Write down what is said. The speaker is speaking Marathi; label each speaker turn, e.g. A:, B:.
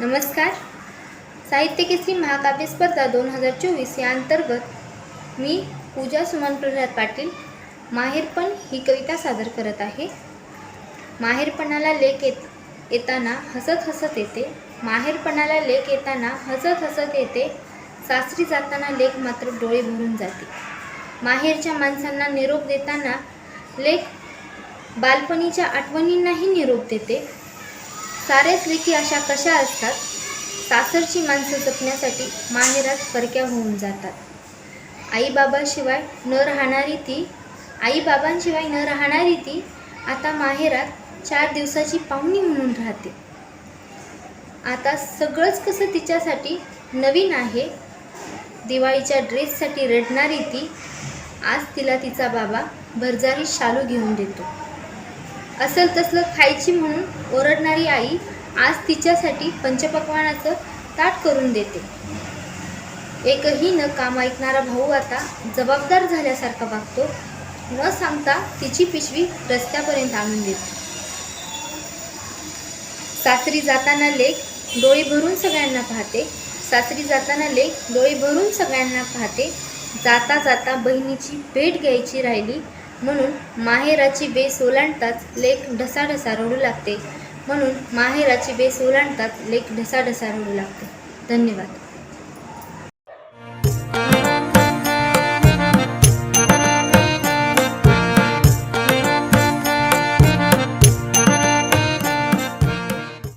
A: नमस्कार. साहित्यकेसरी महाकाव्य स्पर्धा दोन हजार चोवीस या अंतर्गत मी पूजा सुमन प्रल्हाद पाटील माहेरपण ही कविता सादर करत आहे. माहेरपणाला लेख येत येताना हसत हसत येते. माहेरपणाला लेख येताना हसत हसत येते. सासरी जाताना लेख मात्र डोळे भरून जाते. माहेरच्या माणसांना निरोप देताना लेख बालपणीच्या आठवणींनाही निरोप देते. साऱ्याच लेखी अशा कशा असतात? सासरची माणसं जपण्यासाठी माहेरात परक्या होऊन जातात. आईबाबाशिवाय न राहणारी ती आईबाबांशिवाय न राहणारी ती आता माहेरात चार दिवसाची पाहुणी म्हणून राहते. आता सगळंच कसं तिच्यासाठी नवीन आहे? दिवाळीच्या ड्रेससाठी रडणारी ती आज तिला तिचा बाबा भरजारी शालू घेऊन देतो. असल तसलं खायची म्हणून ओरडणारी आई आज तिच्यासाठी पंचपक्वानाचं ताट करून देते. एकही न काम ऐकणारा भाऊ आता जबाबदार झाल्यासारखा वागतो न सांगता तिची पिशवी रस्त्यापर्यंत आणून देते. सासरी जाताना लेख डोळे भरून सगळ्यांना पाहते. सासरी जाताना लेख डोळे भरून सगळ्यांना पाहते. जाता जाता बहिणीची भेट घ्यायची राहिली. म्हणून माहेराची बेस ओलांडताच लेख ढसाढसा रडू लागते. म्हणून माहेराची बेस ओलांडताच लेख ढसाढसा रडू लागते. धन्यवाद.